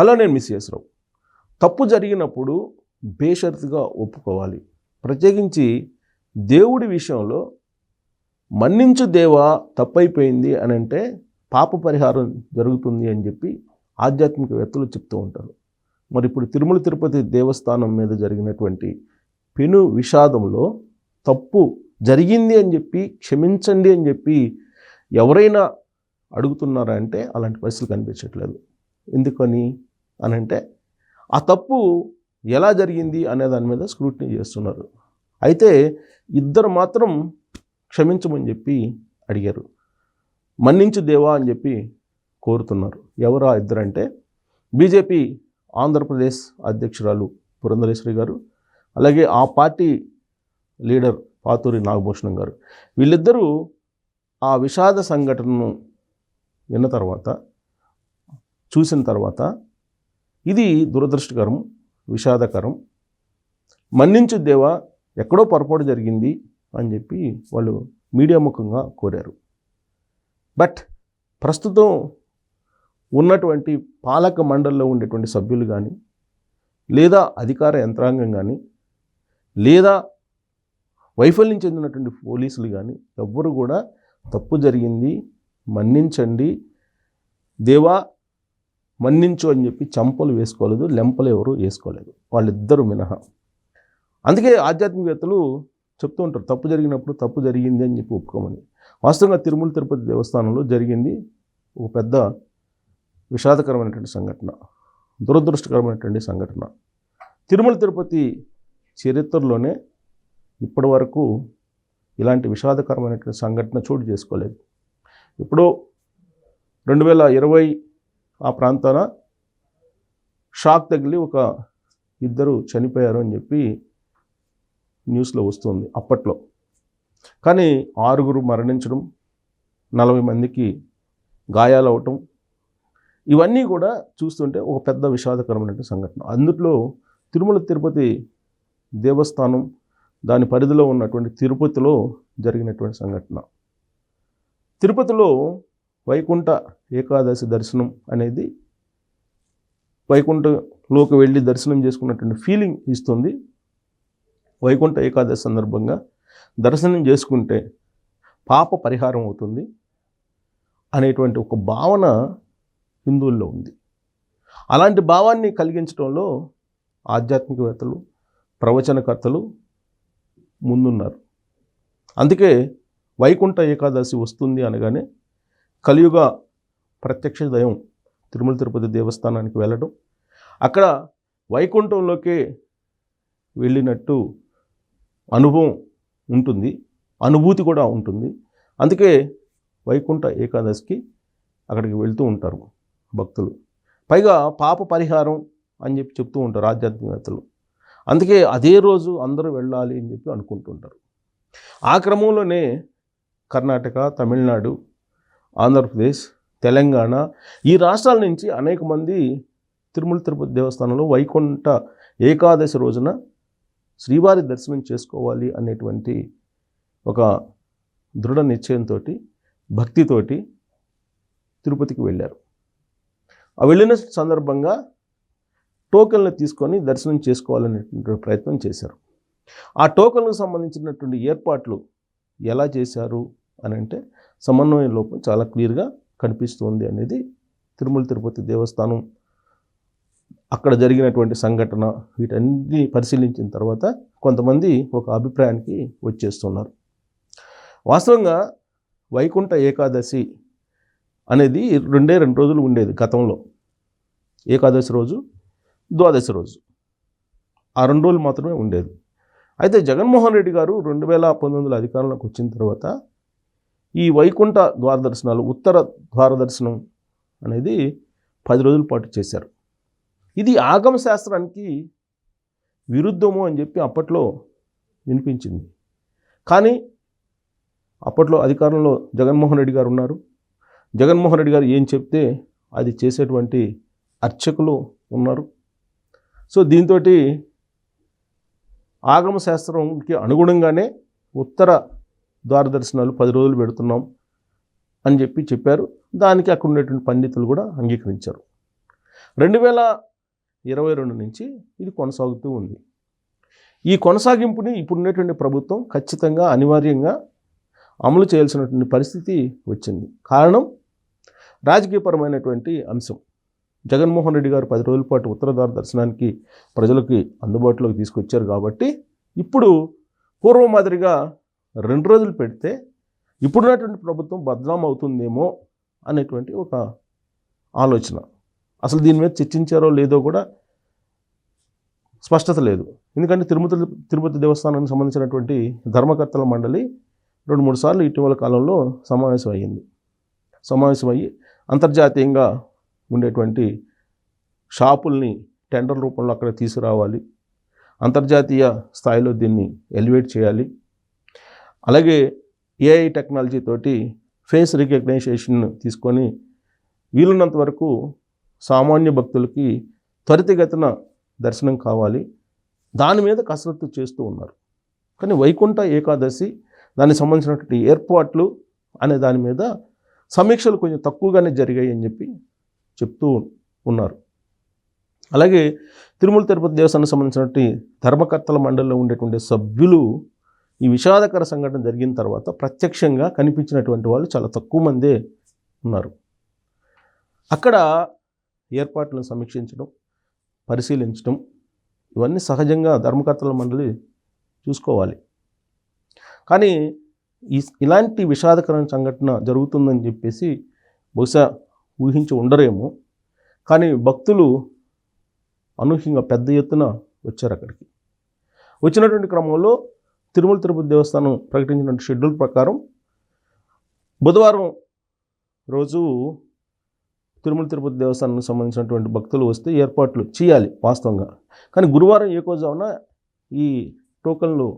Hello నేను miss చేసరావు తప్పు జరిగినప్పుడు బేషరతుగా ఒప్పుకోవాలి. ప్రత్యేకించి దేవుడి విషయంలో మన్నించు దేవా తప్పైపోయింది అని అంటే పాప పరిహారం జరుగుతుంది అని చెప్పి ఆధ్యాత్మికవేత్తలు చెప్తూ ఉంటారు. మరి ఇప్పుడు తిరుమల తిరుపతి దేవస్థానం మీద జరిగినటువంటి పెను విషాదంలో తప్పు జరిగింది అని చెప్పి క్షమించండి అని చెప్పి ఎవరైనా అడుగుతున్నారా అంటే అలాంటి పరిస్థితులు కనిపించట్లేదు. ఎందుకని? అని అంటే ఆ తప్పు ఎలా జరిగింది అనే దాని మీద స్క్రూటినీ చేస్తున్నారు. అయితే ఇద్దరు మాత్రం క్షమించమని చెప్పి అడిగారు. మన్నించు దేవా అని చెప్పి కోరుతున్నారు. ఎవరు ఆ ఇద్దరంటే బీజేపీ ఆంధ్రప్రదేశ్ అధ్యక్షురాలు పురంధరేశ్వరి గారు అలాగే ఆ పార్టీ లీడర్ పాతూరి నాగభూషణం గారు. వీళ్ళిద్దరూ ఆ విషాద సంఘటనను విన్న తర్వాత చూసిన తర్వాత ఇది దురదృష్టకరం విషాదకరం. మన్నించు దేవా ఎక్కడో పొరపాటు జరిగింది అని చెప్పి వాళ్ళు మీడియా ముఖంగా కోరారు. బట్ ప్రస్తుతం ఉన్నటువంటి పాలక మండలిలో ఉండేటువంటి సభ్యులు కానీ లేదా అధికార యంత్రాంగం కానీ లేదా వైఫల్యం చెందినటువంటి పోలీసులు కానీ ఎవ్వరు కూడా తప్పు జరిగింది మన్నించండి. దేవా మన్నించు అని చెప్పి చంపలు వేసుకోలేదు లెంపలు ఎవరు వేసుకోలేదు. వాళ్ళిద్దరూ మినహా. అందుకే ఆధ్యాత్మికవేత్తలు చెప్తూ ఉంటారు తప్పు జరిగినప్పుడు తప్పు జరిగింది అని చెప్పి ఒప్పుకోమని. వాస్తవంగా తిరుమల తిరుపతి దేవస్థానంలో జరిగింది ఒక పెద్ద విషాదకరమైనటువంటి సంఘటన దురదృష్టకరమైనటువంటి సంఘటన. తిరుమల తిరుపతి చరిత్రలోనే ఇప్పటి వరకు ఇలాంటి విషాదకరమైనటువంటి సంఘటన చోటు చేసుకోలేదు. ఇప్పుడు రెండు వేల ఇరవై ఆ ప్రాంతాన షాక్ తగిలి ఒక ఇద్దరు చనిపోయారు అని చెప్పి న్యూస్లో వస్తుంది అప్పట్లో. కానీ ఆరుగురు మరణించడం నలభై మందికి గాయాలవటం ఇవన్నీ కూడా చూస్తుంటే ఒక పెద్ద విషాదకరమైన సంఘటన. అందుట్లో తిరుమల తిరుపతి దేవస్థానం దాని పరిధిలో ఉన్నటువంటి తిరుపతిలో జరిగినటువంటి సంఘటన. తిరుపతిలో వైకుంఠ ఏకాదశి దర్శనం అనేది వైకుంఠలోకి వెళ్ళి దర్శనం చేసుకున్నటువంటి ఫీలింగ్ ఇస్తుంది. వైకుంఠ ఏకాదశి సందర్భంగా దర్శనం చేసుకుంటే పాప పరిహారం అవుతుంది అనేటువంటి ఒక భావన హిందువుల్లో ఉంది. అలాంటి భావాన్ని కలిగించడంలో ఆధ్యాత్మికవేత్తలు ప్రవచనకర్తలు ముందున్నారు. అందుకే వైకుంఠ ఏకాదశి వస్తుంది అనగానే కలియుగ ప్రత్యక్ష దయం తిరుమల తిరుపతి దేవస్థానానికి వెళ్ళడం అక్కడ వైకుంఠంలోకే వెళ్ళినట్టు అనుభవం ఉంటుంది అనుభూతి కూడా ఉంటుంది. అందుకే వైకుంఠ ఏకాదశికి అక్కడికి వెళ్తూ ఉంటారు భక్తులు. పైగా పాప పరిహారం అని చెప్పి చెప్తూ ఉంటారు ఆధ్యాత్మికతలు. అందుకే అదే రోజు అందరూ వెళ్ళాలి అని చెప్పి అనుకుంటుంటారు. ఆ క్రమంలోనే కర్ణాటక తమిళనాడు ఆంధ్రప్రదేశ్ తెలంగాణ ఈ రాష్ట్రాల నుంచి అనేక మంది తిరుమల తిరుపతి దేవస్థానంలో వైకుంఠ ఏకాదశి రోజున శ్రీవారి దర్శనం చేసుకోవాలి అనేటువంటి ఒక దృఢ నిశ్చయంతో భక్తితోటి తిరుపతికి వెళ్ళారు. ఆ వెళ్ళిన సందర్భంగా టోకెన్లు తీసుకొని దర్శనం చేసుకోవాలనేటువంటి ప్రయత్నం చేశారు. ఆ టోకెన్లకు సంబంధించినటువంటి ఏర్పాట్లు ఎలా చేశారు అని అంటే సమన్వయ లోపం చాలా క్లియర్గా కనిపిస్తుంది అనేది తిరుమల తిరుపతి దేవస్థానం అక్కడ జరిగినటువంటి సంఘటన వీటన్ని పరిశీలించిన తర్వాత కొంతమంది ఒక అభిప్రాయానికి వచ్చేస్తున్నారు. వాస్తవంగా వైకుంఠ ఏకాదశి అనేది రెండే రెండు రోజులు ఉండేది గతంలో. ఏకాదశి రోజు ద్వాదశి రోజు. ఆ రెండు రోజులు మాత్రమే ఉండేది. అయితే జగన్మోహన్ రెడ్డి గారు రెండు వేల పంతొమ్మిదిలో అధికారంలోకి వచ్చిన తర్వాత ఈ వైకుంఠ ద్వారదర్శనాలు ఉత్తర ద్వారదర్శనం అనేది పది రోజుల పాటు చేశారు. ఇది ఆగమ శాస్త్రానికి విరుద్ధము అని చెప్పి అప్పట్లో వినిపించింది. కానీ అప్పట్లో అధికారంలో జగన్మోహన్ రెడ్డి గారు ఉన్నారు. జగన్మోహన్ రెడ్డి గారు ఏం చెప్తే అది చేసేటువంటి అర్చకులు ఉన్నారు. సో దీంతో ఆగమ శాస్త్రంకి అనుగుణంగానే ఉత్తర ద్వారదర్శనాలు పది రోజులు పెడుతున్నాం అని చెప్పి చెప్పారు. దానికి అక్కడ ఉండేటువంటి పండితులు కూడా అంగీకరించారు. రెండు వేల ఇరవై రెండు నుంచి ఇది కొనసాగుతూ ఉంది. ఈ కొనసాగింపుని ఇప్పుడున్నటువంటి ప్రభుత్వం ఖచ్చితంగా అనివార్యంగా అమలు చేయాల్సినటువంటి పరిస్థితి వచ్చింది. కారణం రాజకీయపరమైనటువంటి అంశం. జగన్మోహన్ రెడ్డి గారు పది రోజుల పాటు ఉత్తరధార దర్శనానికి ప్రజలకి అందుబాటులోకి తీసుకొచ్చారు కాబట్టి ఇప్పుడు పూర్వ మాదిరిగా రెండు రోజులు పెడితే ఇప్పుడున్నటువంటి ప్రభుత్వం బద్నాం అవుతుందేమో అనేటువంటి ఒక ఆలోచన. అసలు దీని మీద చర్చించారో లేదో కూడా స్పష్టత లేదు. ఎందుకంటే తిరుమతి తిరుపతి దేవస్థానానికి సంబంధించినటువంటి ధర్మకర్తల మండలి రెండు మూడు సార్లు ఇటీవల కాలంలో సమావేశం అయ్యింది సమావేశం అయ్యి అంతర్జాతీయంగా ఉండేటువంటి షాపుల్ని టెండర్ రూపంలో అక్కడ తీసుకురావాలి. అంతర్జాతీయ స్థాయిలో దీన్ని ఎలివేట్ చేయాలి. అలాగే ఏఐ టెక్నాలజీ తోటి ఫేస్ రికగ్నైజేషన్ తీసుకొని వీలున్నంత వరకు సామాన్య భక్తులకి త్వరితగతిన దర్శనం కావాలి. దాని మీద కసరత్తు చేస్తూ ఉన్నారు. కానీ వైకుంఠ ఏకాదశి దానికి సంబంధించినటువంటి ఏర్పాట్లు అనే దాని మీద సమీక్షలు కొంచెం తక్కువగానే జరిగాయి అని చెప్పి చెప్తూ ఉన్నారు. అలాగే తిరుమల తిరుపతి దేవస్థానం సంబంధించినటువంటి ధర్మకర్తల మండలిలో ఉండేటువంటి సభ్యులు ఈ విషాదకర సంఘటన జరిగిన తర్వాత ప్రత్యక్షంగా కనిపించినటువంటి వాళ్ళు చాలా తక్కువ మందే ఉన్నారు. అక్కడ ఏర్పాట్లను సమీక్షించడం పరిశీలించడం ఇవన్నీ సహజంగా ధర్మకర్తల మండలి చూసుకోవాలి. కానీ ఈ ఇలాంటి విషాదకరమైన సంఘటన జరుగుతుందని చెప్పేసి బహుశా ఊహించి ఉండరేమో. కానీ భక్తులు అనూహ్యంగా పెద్ద ఎత్తున వచ్చారు అక్కడికి. వచ్చినటువంటి క్రమంలో తిరుమల తిరుపతి దేవస్థానం ప్రకటించిన షెడ్యూల్ ప్రకారం బుధవారం రోజు తిరుమల తిరుపతి దేవస్థానానికి సంబంధించినటువంటి భక్తులు వస్తే ఏర్పాట్లు చేయాలి వాస్తవంగా. కానీ గురువారం ఏకోజామున ఈ టోకన్లు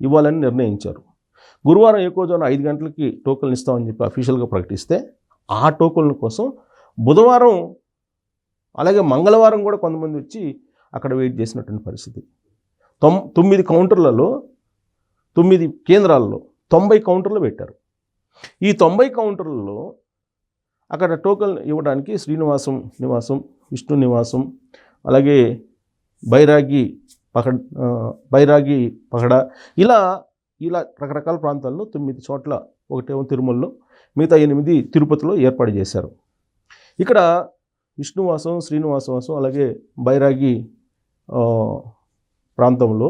ఇవ్వాలని నిర్ణయించారు. గురువారం ఏకోజామున ఐదు గంటలకి టోకన్లు ఇస్తామని చెప్పి అఫీషియల్గా ప్రకటిస్తే ఆ టోకన్ల కోసం బుధవారం అలాగే మంగళవారం కూడా కొంతమంది వచ్చి అక్కడ వెయిట్ చేసినటువంటి పరిస్థితి. తొమ్ తొమ్మిది కౌంటర్లలో తొమ్మిది కేంద్రాల్లో తొంభై కౌంటర్లు పెట్టారు. ఈ తొంభై కౌంటర్లలో అక్కడ టోకన్ ఇవ్వడానికి శ్రీనివాసం నివాసం విష్ణు నివాసం అలాగే బైరాగి పకడ్ బైరాగి పకడ ఇలా ఇలా రకరకాల ప్రాంతాల్లో తొమ్మిది చోట్ల ఒకటేమో తిరుమలలో మిగతా ఎనిమిది తిరుపతిలో ఏర్పాటు చేశారు. ఇక్కడ విష్ణువాసం శ్రీనివాసవాసం అలాగే బైరాగి ప్రాంతంలో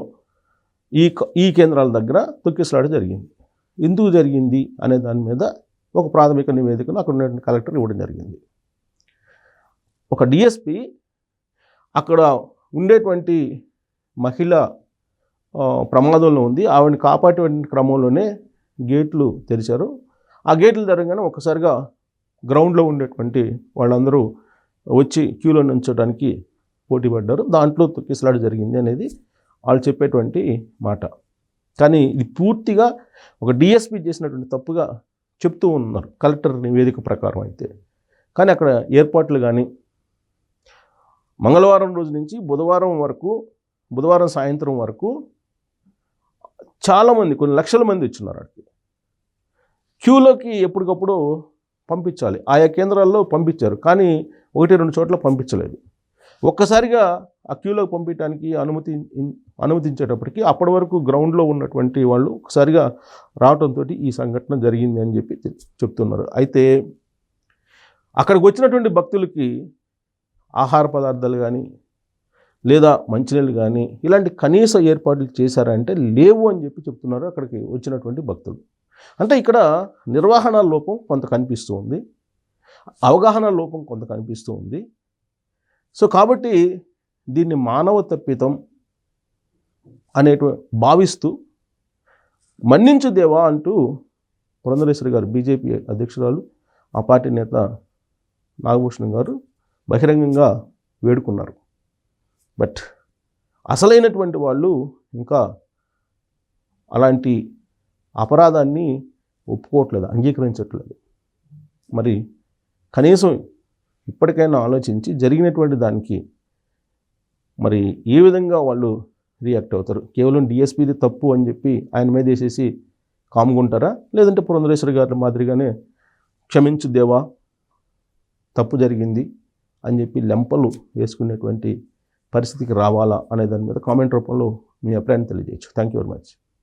ఈ క- ఈ కేంద్రాల దగ్గర తొక్కిసలాట జరిగింది. ఎందుకు జరిగింది అనే దాని మీద ఒక ప్రాథమిక నివేదికను అక్కడ ఉన్న కలెక్టర్ ఇవ్వడం జరిగింది. ఒక డిఎస్పి అక్కడ ఉండేటువంటి మహిళ ప్రమాదంలో ఉంది. ఆవిడని కాపాడేటువంటి క్రమంలోనే గేట్లు తెరిచారు. ఆ గేట్లు తెరగానే ఒకసారిగా గ్రౌండ్లో ఉండేటువంటి వాళ్ళందరూ వచ్చి క్యూలో నుంచడానికి పోటీ పడ్డారు. దాంట్లో తొక్కిసలాట జరిగింది అనేది వాళ్ళు చెప్పేటువంటి మాట. కానీ ఇది పూర్తిగా ఒక డిఎస్పీ చేసినటువంటి తప్పుగా చెప్తూ ఉన్నారు కలెక్టర్ నివేదిక ప్రకారం అయితే. కానీ అక్కడ ఏర్పాట్లు కానీ మంగళవారం రోజు నుంచి బుధవారం వరకు బుధవారం సాయంత్రం వరకు చాలామంది కొన్ని లక్షల మంది వచ్చినారు అక్కడికి. క్యూలోకి ఎప్పటికప్పుడు పంపించాలి. ఆయా కేంద్రాల్లో పంపించారు. కానీ ఒకటి రెండు చోట్ల పంపించలేదు. ఒక్కసారిగా ఆ క్యూలోకి పంపించడానికి అనుమతి అనుమతించేటప్పటికి అప్పటి వరకు గ్రౌండ్లో ఉన్నటువంటి వాళ్ళు ఒకసారిగా రావడంతో ఈ సంఘటన జరిగింది అని చెప్పి చెప్- చెప్తున్నారు. అయితే అక్కడికి వచ్చినటువంటి భక్తులకి ఆహార పదార్థాలు కానీ లేదా మంచినీళ్ళు కానీ ఇలాంటి కనీస ఏర్పాట్లు చేశారంటే లేవు అని చెప్పి చెప్తున్నారు అక్కడికి వచ్చినటువంటి భక్తులు. అంటే ఇక్కడ నిర్వహణ లోపం కొంత కనిపిస్తూ ఉంది. అవగాహన లోపం కొంత కనిపిస్తూ ఉంది. సో కాబట్టి దీన్ని మానవ తప్పితం అనేటు భావిస్తూ మన్నించు దేవా అంటూ పురంధరేశ్వరి గారు బీజేపీ అధ్యక్షురాలు ఆ పార్టీ నేత నాగభూషణం గారు బహిరంగంగా వేడుకున్నారు. బట్ అసలైనటువంటి వాళ్ళు ఇంకా అలాంటి అపరాధాన్ని ఒప్పుకోవట్లేదు అంగీకరించట్లేదు. మరి కనీసం ఇప్పటికైనా ఆలోచించి జరిగినటువంటి దానికి మరి ఏ విధంగా వాళ్ళు రియాక్ట్ అవుతారు? కేవలం డిఎస్పీది తప్పు అని చెప్పి ఆయన మీద వేసేసి కాముకుంటారా లేదంటే పురంధరేశ్వర గారి మాదిరిగానే క్షమించు దేవా తప్పు జరిగింది అని చెప్పి లెంపలు వేసుకునేటువంటి పరిస్థితికి రావాలా అనే దాని మీద కామెంట్ రూపంలో మీ అభిప్రాయాన్ని తెలియజేయచ్చు. Thank you very much